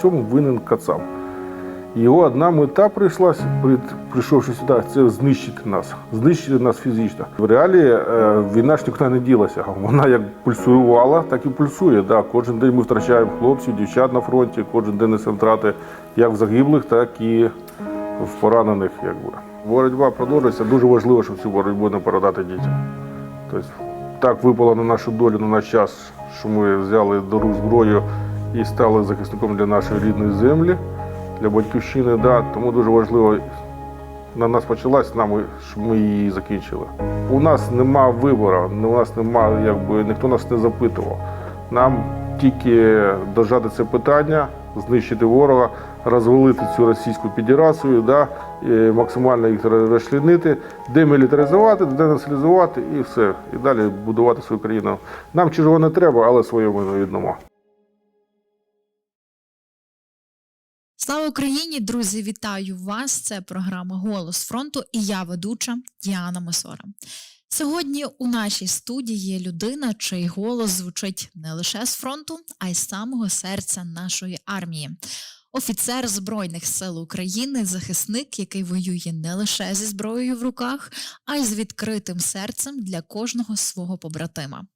всьому винен Кацап. Його одна мета прийшлася, прийшовши сюди, це знищити нас, знищити нас фізично. В реалі е, війна ж нікуди не ділася. Вона як пульсувала, так і пульсує. Да. Кожен день ми втрачаємо хлопців, дівчат на фронті, кожен день несемо втрати як в загиблих, так і в поранених. Якби. Боротьба продовжується. Дуже важливо, щоб цю боротьбу не передати дітям. Тобто, так випало на нашу долю, на наш час, що ми взяли до рук зброю і стали захисником для нашої рідної землі, для батьківщини. Да. Тому дуже важливо на нас почалась, нами, щоб ми її закінчили. У нас нема вибору, у нас нема, якби ніхто нас не запитував. Нам тільки дожати це питання, знищити ворога, розвалити цю Російську Федерацію, да, і максимально їх розчленити, демілітаризувати, денацилізувати і все. І далі будувати свою країну. Нам чужого не треба, але своє ми віддамо. Слава Україні, друзі! Вітаю вас! Це програма Голос фронту і я ведуча Діана Мосора. Сьогодні у нашій студії є людина, чий голос звучить не лише з фронту, а й з самого серця нашої армії. Офіцер Збройних сил України, захисник, який воює не лише зі зброєю в руках, а й з відкритим серцем для кожного свого побратима.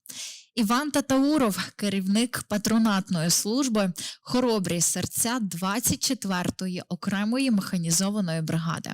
Іван Татауров, керівник патронатної служби Хоробрі серця 24-ї окремої механізованої бригади.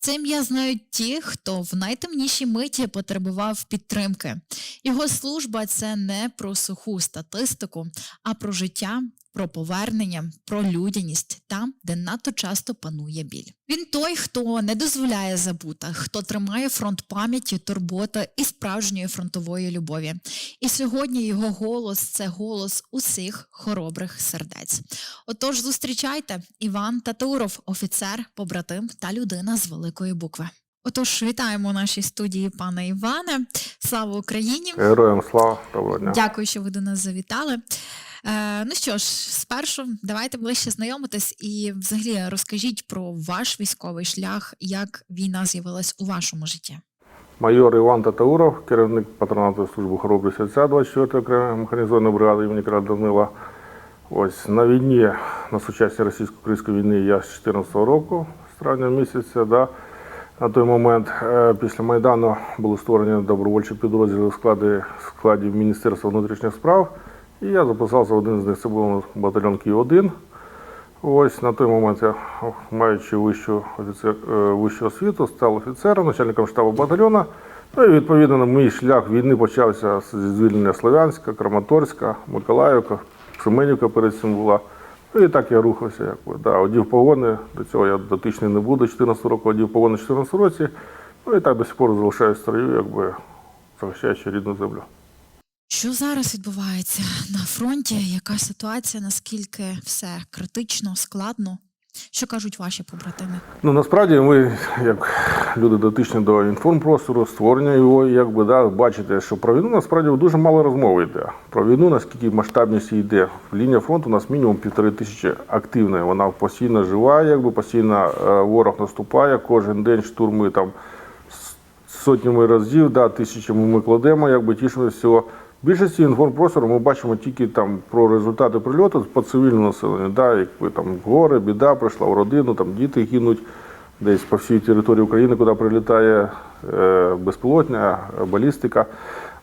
Це ім'я знають ті, хто в найтемнішій миті потребував підтримки. Його служба це не про суху статистику, а про життя, про повернення, про людяність там, де надто часто панує біль. Він той, хто не дозволяє забути, хто тримає фронт пам'яті, турботи і справжньої фронтової любові. І сьогодні його голос це голос усіх хоробрих сердець. Отож, зустрічайте Іван Татуров, офіцер, побратим та людина з великої букви. Отож, вітаємо у нашій студії пане Іване. Слава Україні! Героям слава, доброго дня. Дякую, що ви до нас завітали. Е, ну що ж, спершу давайте ближче знайомитись і взагалі розкажіть про ваш військовий шлях, як війна з'явилась у вашому житті. Майор Іван Татауров, керівник патронатної служби хоробрі серця 24-ї окремої механізованої бригади імені Кра Данила. Ось на війні, на сучасній російсько-української війни я з 14 року, з травня місяця. Да. На той момент е, після Майдану були створені добровольчі підрозділи в складі, в складі Міністерства внутрішніх справ. І я записався в один з них, це був батальйон Київ-1. Ось на той момент я, маючи вищу, офіцер, вищу освіту, став офіцером, начальником штабу батальйону. Ну і відповідно мій шлях війни почався з звільнення Слов'янська, Краматорська, Миколаївка, Семенівка перед цим була. Ну і так я рухався. Якби. Да, одів погони, до цього я дотичний не буду. 14 року одів погони в 14 році. Ну і так до сих пор залишаюсь в строю, якби захищаючи рідну землю. Що зараз відбувається на фронті? Яка ситуація? Наскільки все критично, складно? Що кажуть ваші побратими? Ну насправді ми, як люди дотичні до інформпростору, створення його, якби да, бачите, що про війну насправді дуже мало розмови йде. Про війну, наскільки масштабність йде. Лінія фронту у нас мінімум півтори тисячі активної. Вона постійно жива, якби постійно е, ворог наступає, кожен день штурми там сотнями разів, да, тисячами ми кладемо, якби тішимося з цього. В більшості інформпростору ми бачимо тільки там про результати прильоту по цивільному населенню. Да, якби там горе, біда прийшла в родину, там діти гинуть десь по всій території України, куди прилітає е, безпілотня, балістика.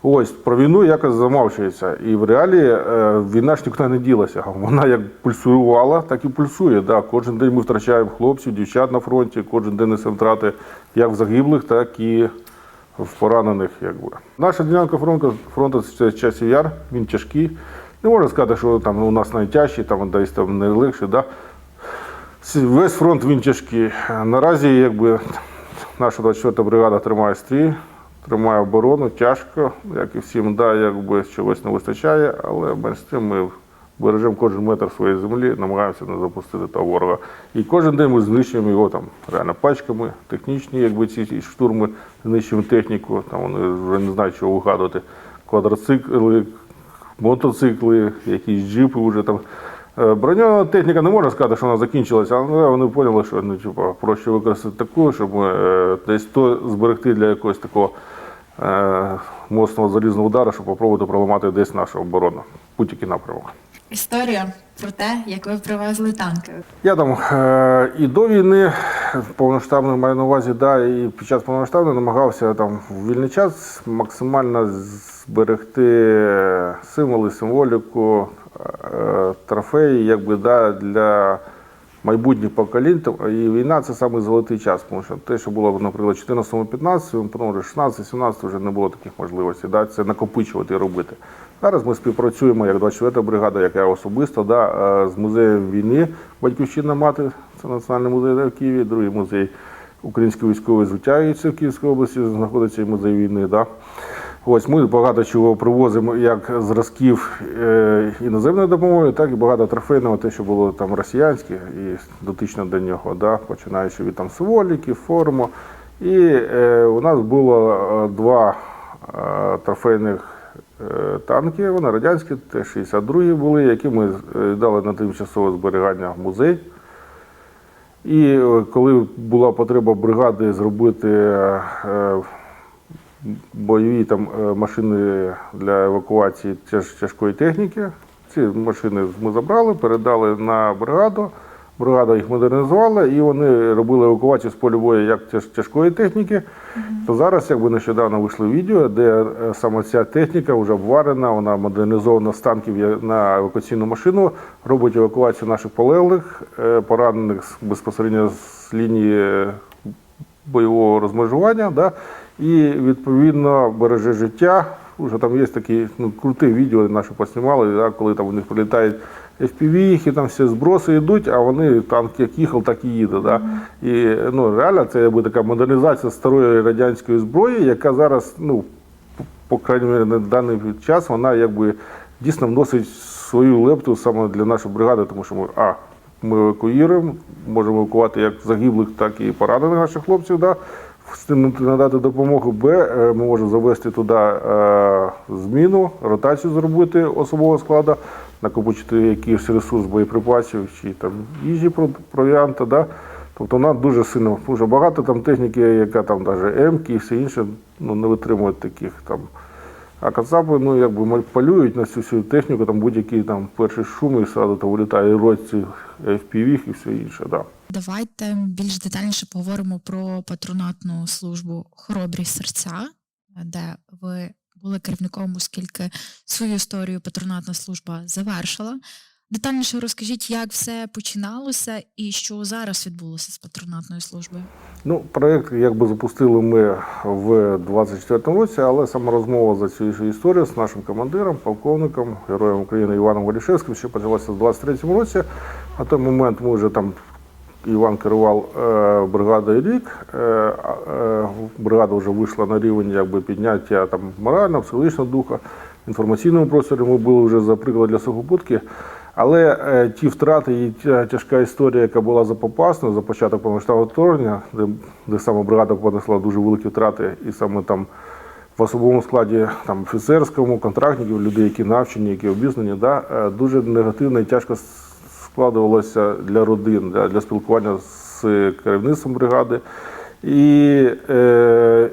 Ось про війну якось замовчується. І в реалі е, війна ж нікуди не ділася. Вона як пульсувала, так і пульсує. Да. Кожен день ми втрачаємо хлопців, дівчат на фронті, кожен день несемо втрати як в загиблих, так і в поранених. Якби. Наша ділянка фронту, фронту це часів яр, він тяжкий. Не можна сказати, що там у нас найтяжчий, там десь там найлегший. Да? Весь фронт він тяжкий. Наразі якби, наша 24-та бригада тримає стрій, тримає оборону, тяжко, як і всім, да, якби чогось не вистачає, але менш з тим ми бережемо кожен метр своєї землі, намагаємося не запустити того ворога. І кожен день ми знищуємо його там реально пачками, технічні, якби ці штурми, знищуємо техніку, там вони вже не знають, чого вигадувати. Квадроцикли, мотоцикли, якісь джипи вже там. Е, Броньована техніка не можна сказати, що вона закінчилася, але вони поняли, що ну, типу, проще використати таку, щоб е, десь то зберегти для якогось такого е, моцного залізного удару, щоб спробувати проламати десь нашу оборону, будь-який напрямок. Історія про те, як ви привезли танки. Я там е, і до війни повноштабно маю на увазі, да, і під час повноштабної намагався там в вільний час максимально зберегти символи, символіку, е, трофеї, якби да, для майбутніх поколінь. Та- І війна це саме золотий час, тому що те, що було, наприклад, в 14-15, потім вже 16-17 вже не було таких можливостей. Да, це накопичувати і робити. Зараз ми співпрацюємо як 24-та бригада, як я особисто, да, е, з музеєм війни Батьківщина мати, це Національний музей да, в Києві, другий музей української військової це в Київській області знаходиться і музей війни. Да. Ось ми багато чого привозимо як зразків е, іноземної допомоги, так і багато трофейного, те, що було там росіянське і дотично до нього, да, починаючи від там символіки, форму. І е, у нас було е, два е, трофейних е, танки, вони радянські, Т-62 були, які ми е, дали на тимчасове зберігання в музей. І коли була потреба бригади зробити е, бойові там е, машини для евакуації тяж- тяжкої техніки. Ці машини ми забрали, передали на бригаду. Бригада їх модернізувала, і вони робили евакуацію з полю бою як тяж- тяжкої техніки. То зараз, якби нещодавно вийшло відео, де е, саме ця техніка вже обварена, вона модернізована з танків на евакуаційну машину, робить евакуацію наших полеглих, е, поранених безпосередньо з лінії бойового розмежування, да, і відповідно береже життя. Уже там є такі ну, круті відео, наші поснімали, да, коли там них прилітають FPV, і там всі зброси йдуть, а вони танк як їхав, так і їде. Да. І ну, реально це якби така модернізація старої радянської зброї, яка зараз, ну, по- крайній мірі, на даний час, вона якби дійсно вносить свою лепту саме для нашої бригади, тому що ми, а, ми евакуюємо, можемо евакувати як загиблих, так і поранених наших хлопців. Да? Надати допомогу. Б, е, ми можемо завести туди е, зміну, ротацію зробити особового складу, накопичити якийсь ресурс боєприпасів чи там їжі про- провіанта. Да? Тобто вона дуже сильно, дуже багато там техніки, яка там навіть М-ки і все інше ну, не витримують таких там. А кацапи, ну якби полюють на цю техніку, там будь-який там перший шум і сразу там вилітає році FPV і все інше. Да. Давайте більш детальніше поговоримо про патронатну службу Хоробрі серця, де ви були керівником, оскільки свою історію патронатна служба завершила. Детальніше розкажіть, як все починалося і що зараз відбулося з патронатною службою. Ну, проєкт якби запустили ми в 24-му році, але сама розмова за цю історію з нашим командиром, полковником, героєм України Іваном Валішевським ще почалася в 23-му році. На той момент ми вже там Іван керував е, бригадою рік. Е, е, бригада вже вийшла на рівень якби, підняття там, морального, психологічного духа. В інформаційному просторі ми були вже за приклад для сухопутки. Але е, ті втрати і тя тяжка історія, яка була за Попасну, за початок повномасштабного вторгнення, де, де саме бригада понесла дуже великі втрати, і саме там в особовому складі там, офіцерському, контрактників, людей, які навчені, які обізнані, да, е, дуже негативно і тяжко складувалося для родин, для, для спілкування з керівництвом бригади. І, е,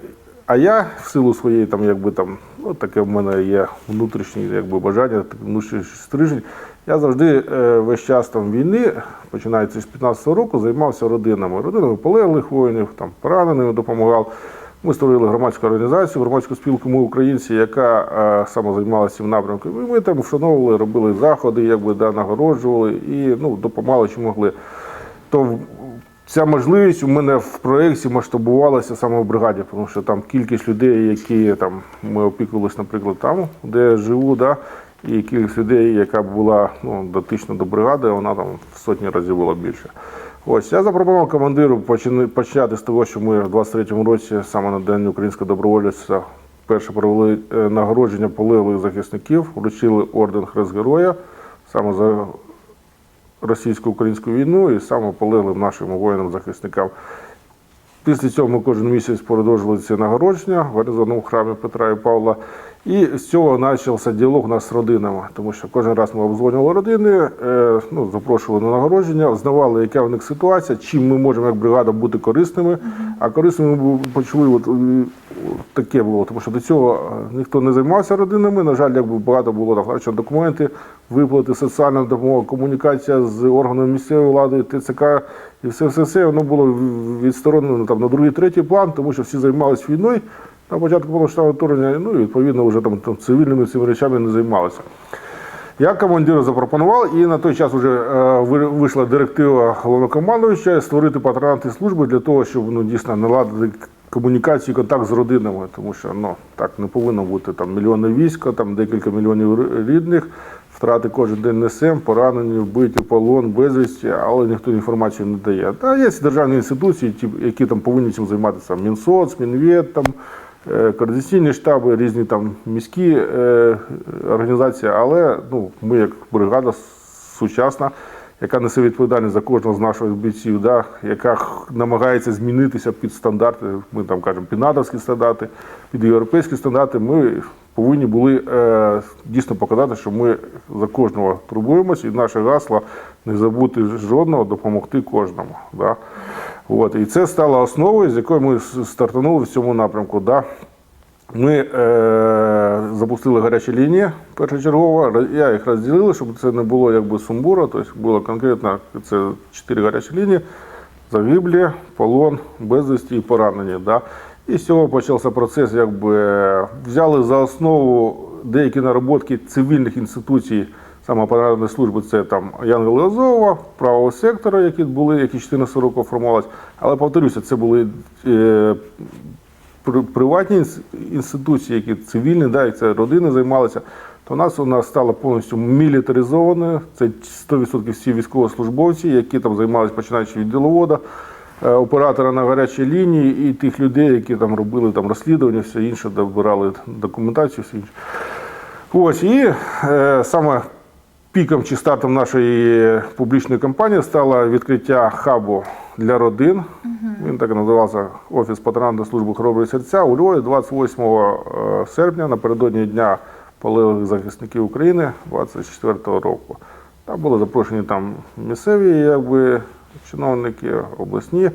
а я в силу своєї там, якби там, ну таке в мене є внутрішнє якби, бажання, внутрішній стрижень. Я завжди е, весь час там війни, починаючи з 15-го року, займався родинами, родинами полеглих воїнів, там пораненими допомагав. Ми створили громадську організацію, громадську спілку Ми українці, яка е, саме займалася цим напрямком. І ми там вшановували, робили заходи, якби да, нагороджували і ну, допомагали, чи могли. То ця можливість у мене в проєкті масштабувалася саме в бригаді, тому що там кількість людей, які там ми опікувалися, наприклад, там, де я живу, да, і кількість людей, яка була ну, дотична до бригади, вона там в сотні разів була більше. Ось я запропонував командиру почати з того, що ми в 23-му році, саме на День українського добровольця, перше провели е, нагородження полеглих захисників, вручили орден Хрест Героя саме за російсько-українську війну і саме полеглим нашим воїнам-захисникам. Після цього ми кожен місяць продовжували ці нагородження в гарнізонному храмі Петра і Павла. І з цього почався діалог у нас з родинами, тому що кожен раз ми обдзвонювали родини, е, ну, запрошували на нагородження, знавали, яка в них ситуація, чим ми можемо як бригада бути корисними. А корисно ми почули, от, таке було, тому що до цього е, ніхто не займався родинами. На жаль, якби багато було що документи, виплати, соціальна допомога, комунікація з органами місцевої влади, ТЦК і все, все, все воно було відсторонено там на другий, третій план, тому що всі займалися війною на початку повномасштабного вторгнення, ну і відповідно вже там, там цивільними цими речами не займалися. Я командиру запропонував, і на той час вже е, вийшла директива головнокомандуюча створити патронатні служби для того, щоб ну, дійсно наладити комунікацію, контакт з родинами, тому що ну, так не повинно бути там мільйони війська, там декілька мільйонів рідних, втрати кожен день несем, поранені, вбиті, полон, безвісті, але ніхто інформацію не дає. Та є державні інституції, ті, які там повинні цим займатися. Мінсоц, Мінвет, там, координаційні штаби, різні там міські е, організації, але ну, ми як бригада сучасна, яка несе відповідальність за кожного з наших бійців, да, яка намагається змінитися під стандарти, ми там кажемо під натовські стандарти, під європейські стандарти, ми повинні були е, дійсно показати, що ми за кожного турбуємося, і наше гасло не забути жодного, допомогти кожному. Да. От, і це стало основою, з якої ми стартанули в цьому напрямку. Да. Ми е, запустили гарячі лінії першочергово. Я їх розділив, щоб це не було якби сумбура. Тобто було конкретно це чотири гарячі лінії: загиблі, полон, безвісті і поранені. Да? І з цього почався процес, якби взяли за основу деякі нароботки цивільних інституцій самоапаратної служби, це там Янгел Азова, правого сектора, які були, які 14 років формувалися. Але повторюся, це були е, при- приватні інституції, які цивільні, да, і це родини займалися, то нас вона стала повністю мілітаризованою. Це 100% всі військовослужбовці, які там займалися починаючи від діловода, е, оператора на гарячій лінії і тих людей, які там робили там розслідування, все інше, добирали документацію, все інше. Ось і е, саме піком чи стартом нашої публічної кампанії стало відкриття хабу для родин. Він так і називався Офіс патронатної служби хоробрі серця у Львові 28 е, серпня напередодні Дня полеглих захисників України 24 року. Там були запрошені там місцеві якби, чиновники, обласні.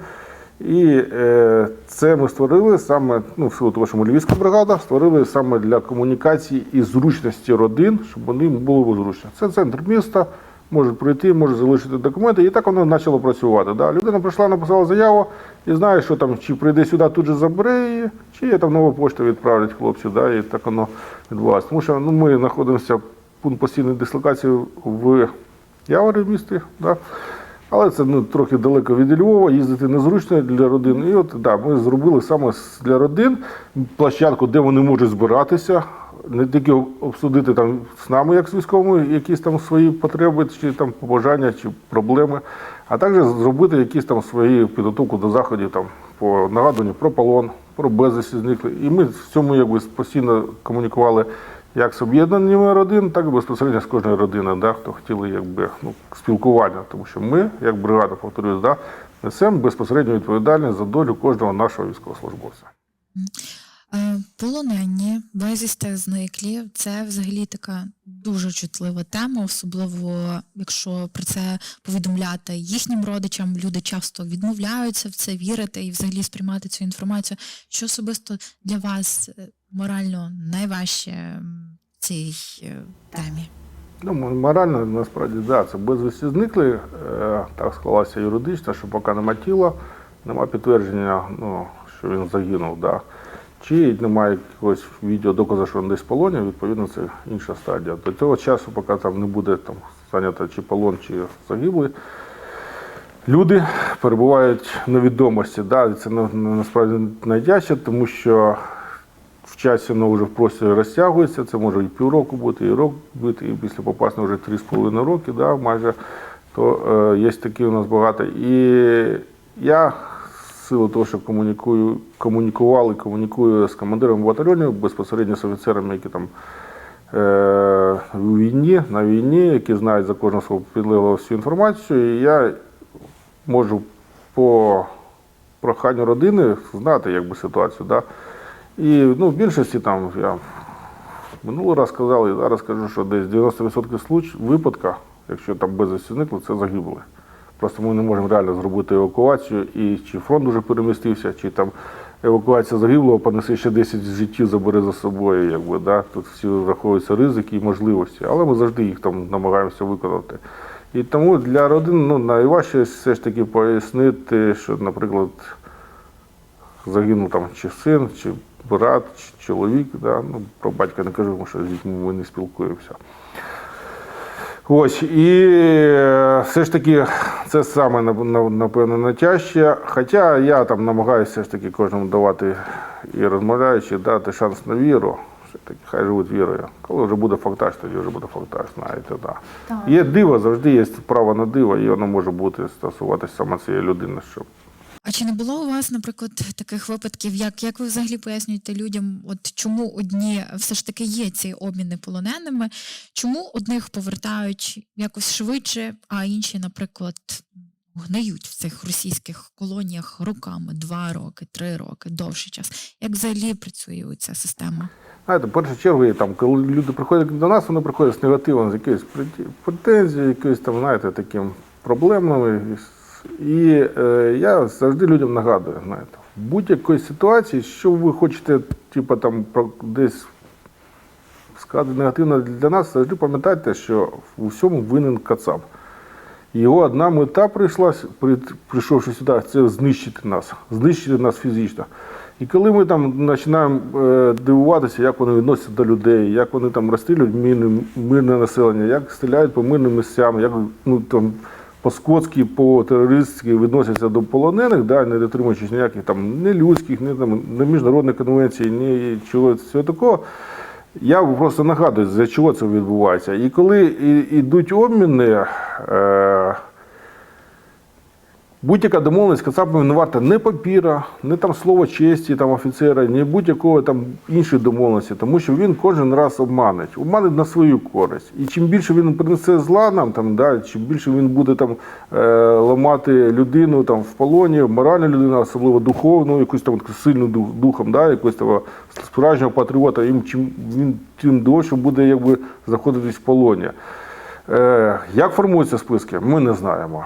І е, це ми створили саме, ну, в силу того, що ми львівська бригада, створили саме для комунікації і зручності родин, щоб вони було зручно. Це центр міста, можуть прийти, можуть залишити документи, і так воно почало працювати. Да. Людина прийшла, написала заяву і знає, що там чи прийде сюди, тут же забере її, чи я там нову пошту відправлять хлопці, да, і так воно відбувається. Тому що ну, ми знаходимося пункт постійної дислокації в Яворі в місті. Да. Але це ну, трохи далеко від Львова, їздити незручно для родин. І от да, ми зробили саме для родин площадку, де вони можуть збиратися, не тільки обсудити там з нами, як з військовими, якісь там свої потреби, чи там побажання, чи проблеми, а також зробити якісь там свої підготовку до заходів там, по нагадуванню про полон, про безвісті зниклих. І ми в цьому якби постійно комунікували як з об'єднаннями родин, так і безпосередньо з кожної родини, да, хто хотіли якби, ну, спілкування. Тому що ми, як бригада, повторюсь, да, несемо безпосередню відповідальність за долю кожного нашого військовослужбовця. Полонені, безвісти зниклі це взагалі така дуже чутлива тема, особливо якщо про це повідомляти їхнім родичам. Люди часто відмовляються в це вірити і взагалі сприймати цю інформацію. Що особисто для вас е, морально найважче в цій е, темі? Ну, морально насправді да, це безвісті зникли. Е, так склалася юридично, що поки нема тіла, нема підтвердження, ну, що він загинув. Да. Чи немає якогось відео доказу, що він десь полоні, відповідно, це інша стадія. До цього часу, поки там не буде там зайнято чи полон, чи загиблий, люди перебувають на відомості. Да, це на- на- насправді найдяще, тому що в часі воно вже в просторі розтягується, це може і півроку бути, і рок бути, і після попасти вже 3,5 роки, да, майже, то е, є такі у нас багато. І я силу того, що комунікую, комунікував і комунікую з командирами батальйонів, безпосередньо з офіцерами, які там е, у війні, на війні, які знають за кожного свого підлеглого всю інформацію, і я можу по проханню родини знати якби, ситуацію. Да? І ну, в більшості там я минулий раз казав, і зараз кажу, що десь 90% случ, випадка, якщо там безвісті зникли, це загибли. Просто ми не можемо реально зробити евакуацію, і чи фронт уже перемістився, чи там евакуація загиблого понесе ще 10 життів, забере за собою. Якби, да? Тут всі враховуються ризики і можливості, але ми завжди їх там намагаємося виконати. І тому для родин ну, найважче все ж таки пояснити, що, наприклад, загинув там чи син, чи брат, чи чоловік. Да? Ну, про батька не кажу, тому що з дітьми ми не спілкуємося. Ось, і е, все ж таки це саме нап- нап- напевно найтяжче. Хоча я там намагаюся все ж таки кожному давати і розмовляючи, дати шанс на віру. Все таки хай живуть вірою. Коли вже буде фактаж, тоді вже буде фактаж, знаєте, да. Є диво, завжди є право на диво, і воно може бути стосуватися саме цієї людини, щоб А чи не було у вас, наприклад, таких випадків, як, як ви взагалі пояснюєте людям, от чому одні все ж таки є ці обміни полоненими, чому одних повертають якось швидше, а інші, наприклад, гниють в цих російських колоніях роками, два роки, три роки, довший час? Як взагалі працює ця система? Знаєте, в першу чергу, там, коли люди приходять до нас, вони приходять з негативом, з якоюсь претензією, якоюсь там, знаєте, таким проблемами. І е, я завжди людям нагадую, знаєте, в будь-якій ситуації, що ви хочете, типу, там, про, десь сказати негативно для нас, завжди пам'ятайте, що у всьому винен Кацап. Його одна мета прийшла, прийшовши сюди, це знищити нас, знищити нас фізично. І коли ми там починаємо е, дивуватися, як вони відносяться до людей, як вони там розстрілюють мирне, населення, як стріляють по мирним місцям, як ну, там, по-скотськи, по-терористськи відносяться до полонених, да, не дотримуючись ніяких там не людських, ні, там, не міжнародних конвенцій, ні чого цього такого. Я просто нагадую, за чого це відбувається. І коли йдуть обміни, е, будь-яка домовленість з Кацапами не папіра, ні там слова честі там, офіцера, ні будь-якої там іншої домовленості, тому що він кожен раз обманить, обманить на свою користь. І чим більше він принесе зла нам, там, да, чим більше він буде там, е, ламати людину там, в полоні, моральну людину, особливо духовну, якусь там сильну дух- духом, да, якусь там, справжнього патріота, їм чим він тим довше буде якби, знаходитись в полоні. Е, як формуються списки, ми не знаємо.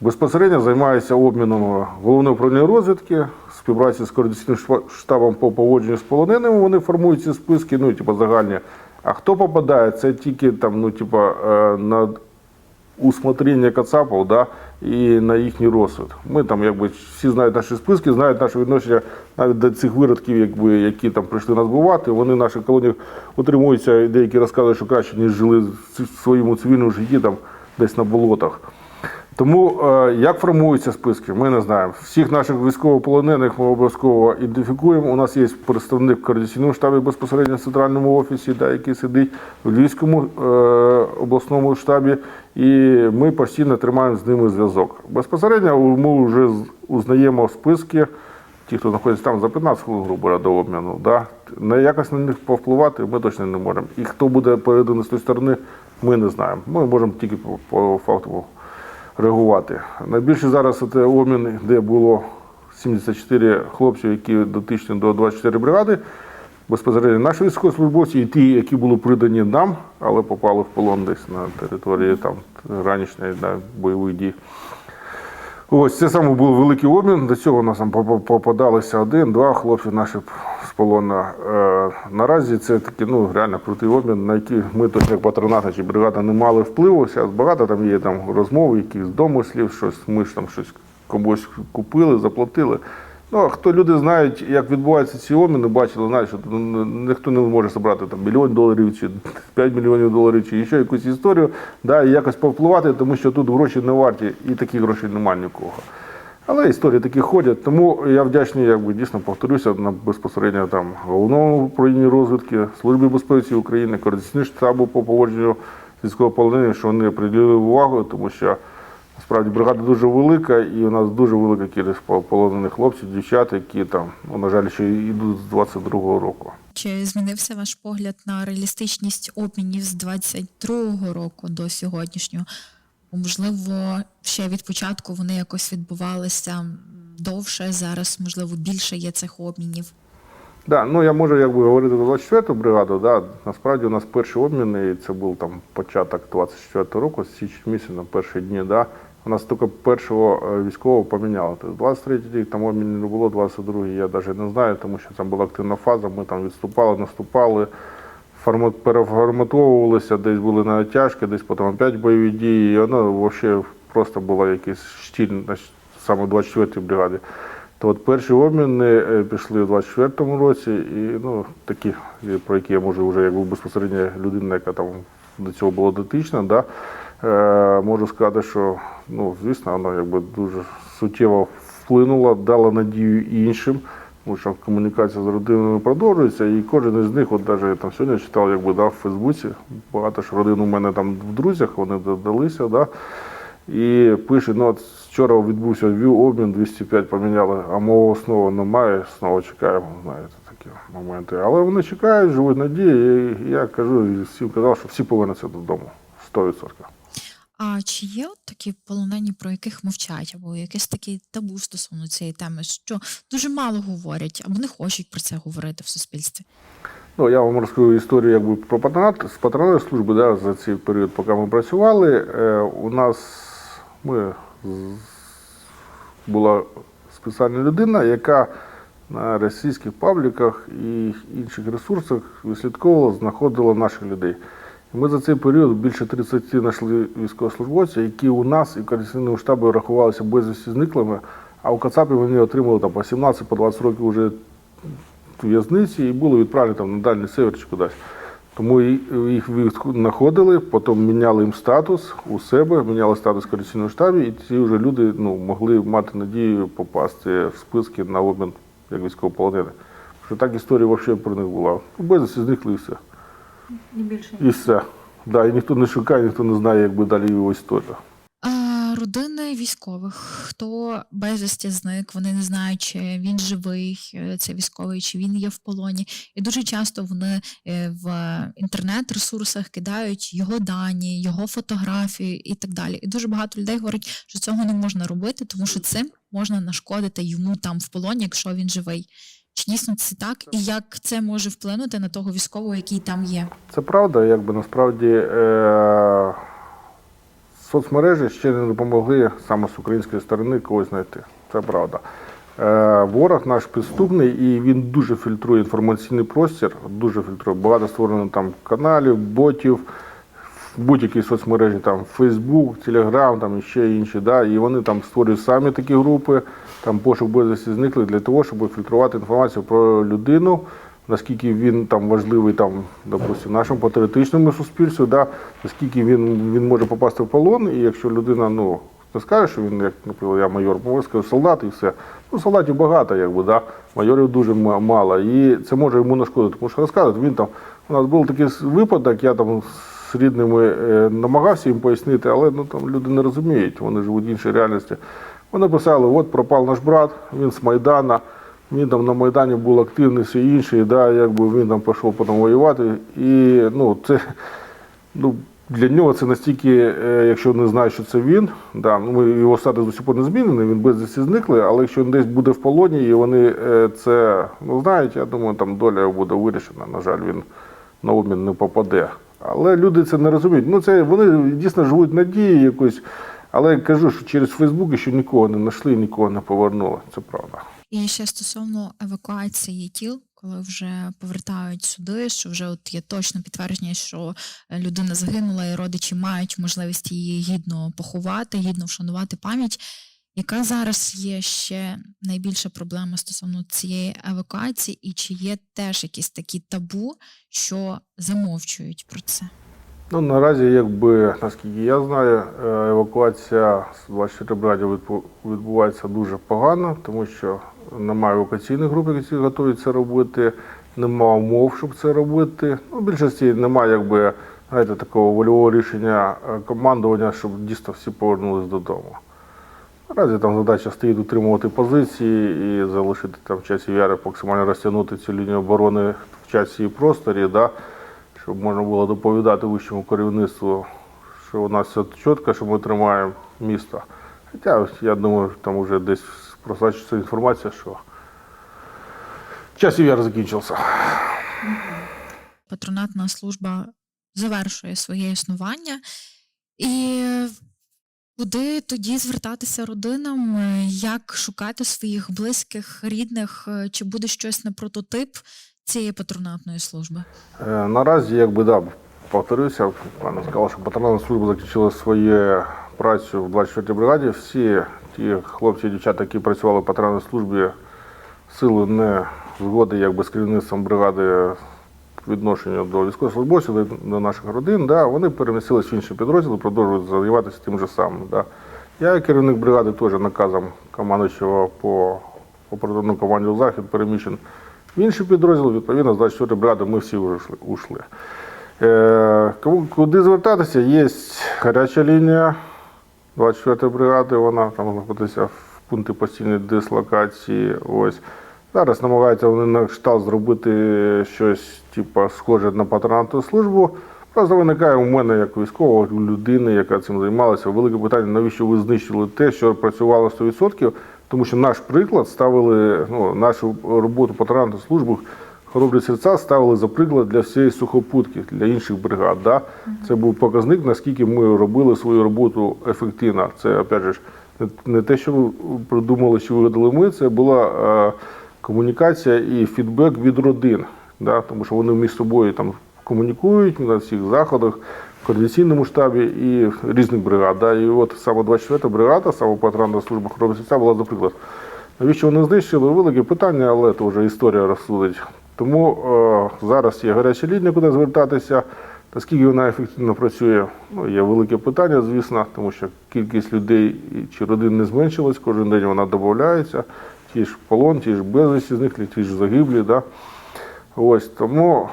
Безпосередньо займається обміном головного управління розвідки, співпраці з координаційним штабом по поводженню з полоненими. Вони формують ці списки, ну, типу, загальні. А хто попадає, це тільки там, ну, типу, е, на усмотрення Кацапов, да, і на їхній розсуд. Ми там, якби всі знають наші списки, знають наше відношення навіть до цих виродків, якби, які там прийшли нас бувати. Вони в наших колоніях утримуються, і деякі розказують, що краще, ніж жили в своєму цивільному житті там десь на болотах. Тому е, як формуються списки, ми не знаємо. Всіх наших військовополонених ми обов'язково ідентифікуємо. У нас є представник в координаційному штабі безпосередньо в центральному офісі, да, який сидить в Львівському е, обласному штабі, і ми постійно тримаємо з ними зв'язок. Безпосередньо ми вже узнаємо списки. Ті, хто знаходиться там за 15 хвилин, грубо до обміну, да? на якось на них повпливати ми точно не можемо. І хто буде переданий з тої сторони, ми не знаємо. Ми можемо тільки по, по факту реагувати. Найбільше зараз це обмін, де було 74 хлопці, які дотичні до 24 бригади. Безпосередньо наші військовослужбовці і ті, які були придані нам, але попали в полон десь на території там граничної да, бойових дій. Ось це саме був великий обмін. До цього у нас там попадалися один-два хлопці наші полона. Е, наразі це такий ну, реально крутий обмін, на який ми точно як патронати чи бригада не мали впливу. Зараз багато там є там розмов, якісь домислів, щось ми ж там щось комусь купили, заплатили. Ну, а хто люди знають, як відбуваються ці обміни, бачили, знають, що ніхто не може зібрати там мільйон доларів чи 5 мільйонів доларів, чи ще якусь історію, да, і якось повпливати, тому що тут гроші не варті і таких грошей немає нікого. Але історії такі ходять, тому я вдячний, якби дійсно повторюся, на безпосередньо там головному управлінні розвідки, Службі безпеки України, координаційному штабу по поводженню з військовополоненими, що вони приділили увагу, тому що насправді бригада дуже велика, і у нас дуже велика кількість полонених хлопців, дівчат, які там, ну, на жаль, ще йдуть з 22-го року. Чи змінився ваш погляд на реалістичність обмінів з 22-го року до сьогоднішнього? Можливо, ще від початку вони якось відбувалися довше. Зараз, можливо, більше є цих обмінів. Да, ну я можу якби говорити за 24-ту бригаду. Да, насправді у нас перші обміни, і це був там початок 24-го року, з січня місяця на перші дні. Да, У нас тільки першого е, військового поміняли. Тобто 23-й рік там обмінів не було, 22-й я навіть не знаю, тому що там була активна фаза, ми там відступали, наступали, переформатовувалися, десь були натяжки, десь потім опять бойові дії. І воно взагалі просто було якийсь штіль саме 24-й бригаді. То от перші обміни е, пішли в 24-му році, і ну, такі, е, про які я можу вже як безпосередньо людина, яка там до цього була дотична, да, е, можу сказати, що ну, звісно, воно якби дуже суттєво вплинуло, дало надію іншим. Тому що комунікація з родинами продовжується, і кожен із них, от навіть я там сьогодні читав, якби да, в Фейсбуці, багато ж родин у мене там в друзях, вони додалися, да, і пише, ну от вчора відбувся обмін 205 поміняли, а мого знову немає, знову чекаємо, знаєте, такі моменти. Але вони чекають, живуть надії, і я кажу, всім казав, що всі повернуться додому. 100%. А чи є от такі полонені, про яких мовчать, або якесь таке табу стосовно цієї теми, що дуже мало говорять, або не хочуть про це говорити в суспільстві? Ну, я вам розкажу історію якби, про патронат. З патронатної служби да, за цей період, поки ми працювали, е, у нас ми, була спеціальна людина, яка на російських пабліках і інших ресурсах вислідковувала, знаходила наших людей. Ми за цей період більше 30 знайшли військовослужбовців, які у нас і координаційному штабі рахувалися безвісті зниклими, а у Кацапі вони отримали там, по 17 по 20 років вже в'язниці і були відправлені там на дальній север чи кудись. Тому їх знаходили, потім міняли їм статус у себе, міняли статус в коаліційному штабі, і ці вже люди ну, могли мати надію попасти в списки на обмін як військовополонених. Що так історія взагалі про них була. Безвісті зникли і все. І більше І все. Да, і ніхто не шукає, ніхто не знає, як би далі його історія. А, родини військових, хто безвісті зник, вони не знають, чи він живий, е, цей військовий, чи він є в полоні. І дуже часто вони е, в інтернет-ресурсах кидають його дані, його фотографії і так далі. І дуже багато людей говорять, що цього не можна робити, тому що цим можна нашкодити йому там в полоні, якщо він живий. Чи дійсно це так? І як це може вплинути на того військового, який там є? Це правда, якби насправді е- соцмережі ще не допомогли саме з української сторони когось знайти. Це правда. Е- ворог наш підступний і він дуже фільтрує інформаційний простір, дуже фільтрує. Багато створено там каналів, ботів, в будь-якій соцмережі, там Facebook, Telegram, там і ще інші. Да, і вони там створюють самі такі групи, там пошук безвісті зниклих для того, щоб фільтрувати інформацію про людину, наскільки він там важливий, там, допустим, нашому патріотичному суспільству, да, наскільки він, він може попасти в полон, і якщо людина, ну. Не скаже, що він, як наприклад, я майор, скаже солдат і все. Ну, солдатів багато, якби, да? майорів дуже мало. І це може йому нашкодити. Тому що розказують, він там. У нас був такий випадок, я там з рідними е, намагався їм пояснити, але ну, там люди не розуміють, вони живуть в іншій реальності. Вони писали, от пропав наш брат, він з Майдана, він там на Майдані був активний, все інше, да, якби він там пішов потім воювати. І ну, це ну, для нього це настільки, е, якщо не знає, що це він, да, ну, ми, його статус до сих пор не змінений, він безвісті зникли, але якщо він десь буде в полоні, і вони е, це ну, знають, я думаю, там доля буде вирішена. На жаль, він на обмін не попаде. Але люди це не розуміють. Ну, це вони дійсно живуть надією якоюсь. Але я кажу, що через Фейсбук ще нікого не знайшли, нікого не повернули. Це правда. І ще стосовно евакуації тіл, коли вже повертають сюди, що вже от є точне підтвердження, що е, людина загинула, і родичі мають можливість її гідно поховати, гідно вшанувати пам'ять. Яка зараз є ще найбільша проблема стосовно цієї евакуації, і чи є теж якісь такі табу, що замовчують про це? Ну, наразі, якби, наскільки я знаю, е, евакуація з 24 бригаді відбувається дуже погано, тому що немає евакуаційних груп, які готові це робити, немає умов, щоб це робити. Ну, в більшості немає якби, знаєте, такого вольового рішення е, командування, щоб дійсно всі повернулись додому. Наразі там задача стоїть утримувати позиції і залишити там в часі яри максимально розтягнути цю лінію оборони в часі і просторі, да, щоб можна було доповідати вищому керівництву, що у нас все чітко, що ми тримаємо місто. Хоча я думаю, там вже десь просачується інформація, що час яр закінчився. патронатна служба завершує своє існування. І Куди тоді звертатися родинам? Як шукати своїх близьких, рідних? Чи буде щось на прототип цієї патронатної служби? Е, Наразі, якби да, повторюся, пане сказав, що патронатна служба закінчила свою працю в 24-й бригаді. Всі ті хлопці і дівчата, які працювали в патронатній службі, силу не згоди якби, з керівництвом бригади відношенню до військовослужбовців, до, наших родин, да, вони перемістились в інші підрозділи, продовжують займатися тим же самим. Да. Я, керівник бригади, теж наказом командуючого по оперативному команді Захід переміщен в інші підрозділи, відповідно, з 24 бригади ми всі вже ушли. Е, куди звертатися? Є гаряча лінія 24 бригади, вона там знаходиться в пункті постійної дислокації. Ось. Зараз намагаються вони на кшталт зробити щось типу, схоже на патронатну службу. Просто виникає у мене як військового людини, яка цим займалася, велике питання, навіщо ви знищили те, що працювало 100%, тому що наш приклад ставили, ну, нашу роботу патронатної служби хоробрі серця ставили за приклад для всієї сухопутки, для інших бригад. Да? Це був показник, наскільки ми робили свою роботу ефективно. Це опять же не- те, що ви придумали, що вигадали ми, це була е, комунікація і фідбек від родин. Да? Тому що вони між собою там комунікують на всіх заходах, в координаційному штабі і різних бригад. Да? І от саме 24-та бригада, саме патронатна служба хоробрі серця була за приклад. Навіщо вони знищили? Велике питання, але це вже історія розсудить. Тому е, зараз є гаряча лінія, куди звертатися. Наскільки вона ефективно працює, ну, є велике питання, звісно, тому що кількість людей чи родин не зменшилась, кожен день вона додається. Ті ж полон, ті ж безвісті зниклі, ті ж загиблі. Да? Ось тому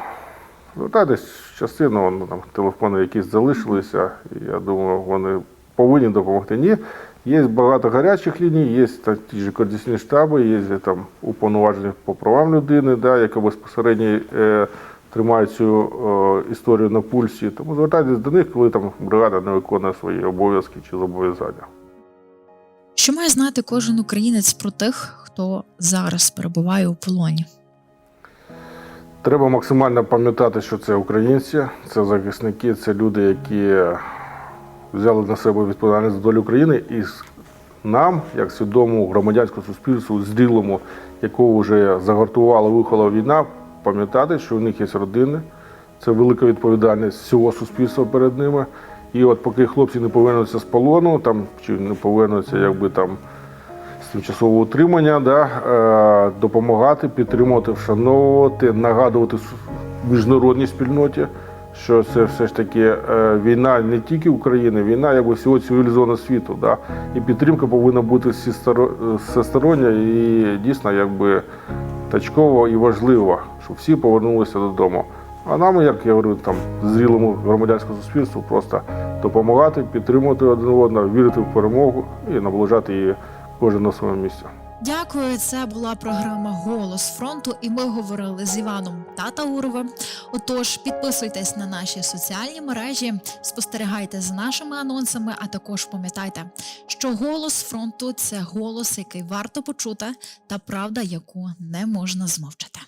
звертайтесь частину, воно там телефони якісь залишилися. Я думаю, вони повинні допомогти. Ні. Є багато гарячих ліній, є та ті ж координаційні штаби, є там уповноважені по правам людини, да, яка безпосередньо е, тримає цю е, історію на пульсі. Тому звертайтесь до них, коли там бригада не виконує свої обов'язки чи зобов'язання. Що має знати кожен українець про тих, хто зараз перебуває у полоні? Треба максимально пам'ятати, що це українці, це захисники, це люди, які взяли на себе відповідальність за долю України, і нам, як свідомому громадянському суспільству, зрілому, якого вже загартувала, виховала війна, пам'ятати, що у них є родини. Це велика відповідальність всього суспільства перед ними. І от поки хлопці не повернуться з полону, там чи не повернуться, якби там з тимчасового утримання, да, е, допомагати, підтримувати, вшановувати, нагадувати міжнародній спільноті, що це все ж таки е, війна не тільки України, війна якби всього цивілізованого світу. Да, і підтримка повинна бути всестороння і дійсно якби точково і важливо, щоб всі повернулися додому. А нам, як я говорю, там зрілому громадянському суспільству просто допомагати, підтримувати один одного, вірити в перемогу і наближати її кожен на своєму місці. Дякую. Це була програма Голос фронту, і ми говорили з Іваном Татауровим. Отож, підписуйтесь на наші соціальні мережі, спостерігайте за нашими анонсами, а також пам'ятайте, що голос фронту це голос, який варто почути, та правда, яку не можна змовчати.